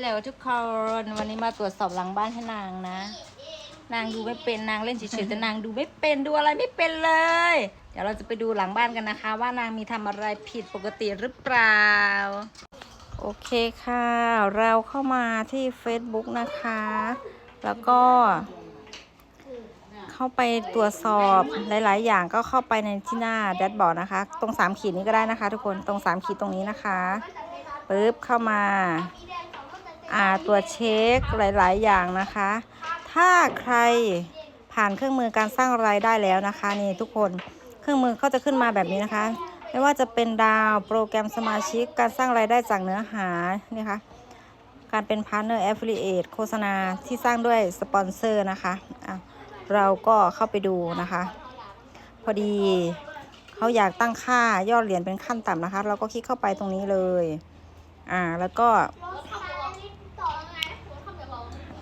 ลโหลทุกคนวันนี้มาตรวจสอบหลังบ้านให้นางนะ นางดูไม่เป็นนางเล่นเฉยๆแต่นางดูไม่เป็นดูอะไรไม่เป็นเลย เดี๋ยวเราจะไปดูหลังบ้านกันนะคะ ว่านางมีทำอะไรผิดปกติหรือเปล่า โอเคค่ะ เราเข้ามาที่ Facebook นะคะ แล้วก็ เข้าไปตรวจสอบหลาย ๆ อย่างก็เข้าไปในที่หน้าแดชบอร์ดนะคะ ตรง 3 ขีดนี้ก็ได้นะคะ ทุกคนตรง 3 ขีดตรงนี้นะคะปึ๊บเข้ามา ตรวจเช็คหลาย ๆ อย่างนะคะ ถ้าใครผ่านเครื่องมือการสร้างรายได้แล้วนะคะนี่ทุกคนเครื่องมือเขาจะขึ้นมาแบบนี้นะคะ ไม่ว่าจะเป็นดาวโปรแกรมสมาชิกการสร้างรายได้จากเนื้อหานี่คะการเป็นพาร์เนอร์แอฟ i ลิเอตโฆษณาที่สร้างด้วยสปอนเซอร์นะคะะเราก็เข้าไปดูนะคะ พอดีเขาอยากตั้งค่ายอดเหรียญเป็นขั้นต่ำนะคะ เราก็คลิกเข้าไปตรงนี้เลย อ่าแล้วก็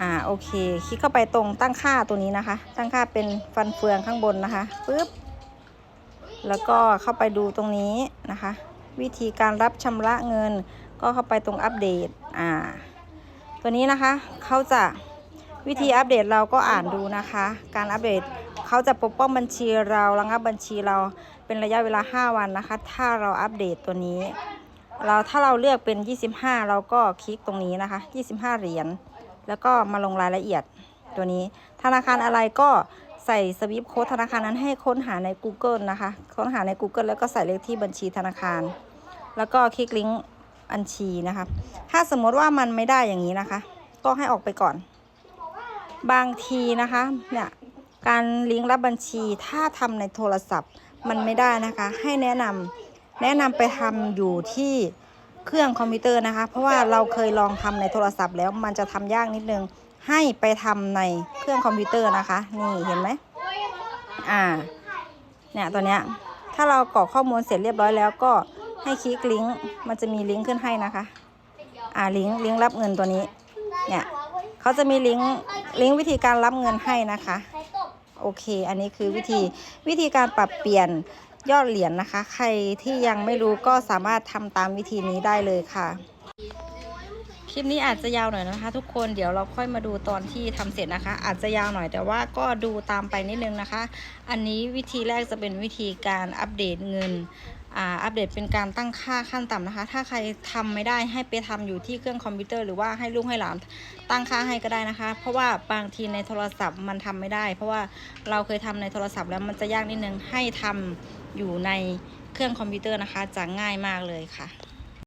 อ่าโอเค คลิกเข้าไปตรงตั้งค่าตัวนี้นะคะ ตั้งค่าเป็นฟันเฟืองข้างบนนะคะปึ๊บแล้วก็เข้าไปดูตรงนี้นะคะ วิธีการรับชำระเงิน ก็เข้าไปตรงอัปเดตอ่าตัวนี้นะคะเขาจะวิธีอัปเดตเราก็อ่านดูนะคะ การอัปเดตเขาจะปกป้องบัญชีเราระงับบัญชีเราเป็นระยะเวลา 5 วันนะคะ ถ้าเราอัปเดตตัวนี้ เราถ้าเราเลือกเป็น 25 เราก็คลิกตรงนี้นะคะ 25 เหรียญ แล้วก็มาลงรายละเอียดตัวนี้ ธนาคารอะไรก็ใส่สวิปโค้ดธนาคารนั้นให้ค้นหาใน Google นะคะ ค้นหาใน Google แล้วก็ใส่เลขที่บัญชีธนาคาร แล้วก็คลิกลิงก์บัญชีนะคะ ถ้าสมมติว่ามันไม่ได้อย่างนี้นะคะ ก็ให้ออกไปก่อน บางทีนะคะเนี่ยการลิงก์รับบัญชีถ้าทำในโทรศัพท์มันไม่ได้นะคะ ให้แนะนำแนะนำไปทำอยู่ที่ เครื่องคอมพิวเตอร์นะคะ เพราะว่าเราเคยลองทำในโทรศัพท์แล้วมันจะทำยากนิดนึง ให้ไปทำในเครื่องคอมพิวเตอร์นะคะ นี่เห็นไหมอ่า เนี่ยตัวเนี้ย ถ้าเรากรอกข้อมูลเสร็จเรียบร้อยแล้วก็ให้คลิกลิงก์ มันจะมีลิงก์ขึ้นให้นะคะ อ่าลิงก์ลิงก์รับเงินตัวนี้ เนี่ยเขาจะมีลิงก์ลิงก์วิธีการรับเงินให้นะคะ โอเค อันนี้คือวิธีวิธีการปรับเปลี่ยน ยอดเหรียญนะคะ ใครที่ยังไม่รู้ก็สามารถทำตามวิธีนี้ได้เลยค่ะ คลิปนี้อาจจะยาวหน่อยนะคะ ทุกคนเดี๋ยวเราค่อยมาดูตอนที่ทำเสร็จนะคะ อาจจะยาวหน่อยแต่ว่าก็ดูตามไปนิดนึงนะคะ อันนี้วิธีแรกจะเป็นวิธีการอัปเดตเงิน อ่าอัปเดตเป็นการตั้งค่าขั้นต่ำนะคะ ถ้าใครทำไม่ได้ให้ไปทำอยู่ที่เครื่องคอมพิวเตอร์หรือว่าให้ลูกให้หลานตั้งค่าให้ก็ได้นะคะ เพราะว่าบางทีในโทรศัพท์มันทำไม่ได้ เพราะว่าเราเคยทำในโทรศัพท์แล้วมันจะยากนิดนึงให้ทำอยู่ในเครื่องคอมพิวเตอร์นะคะจะง่ายมากเลยค่ะ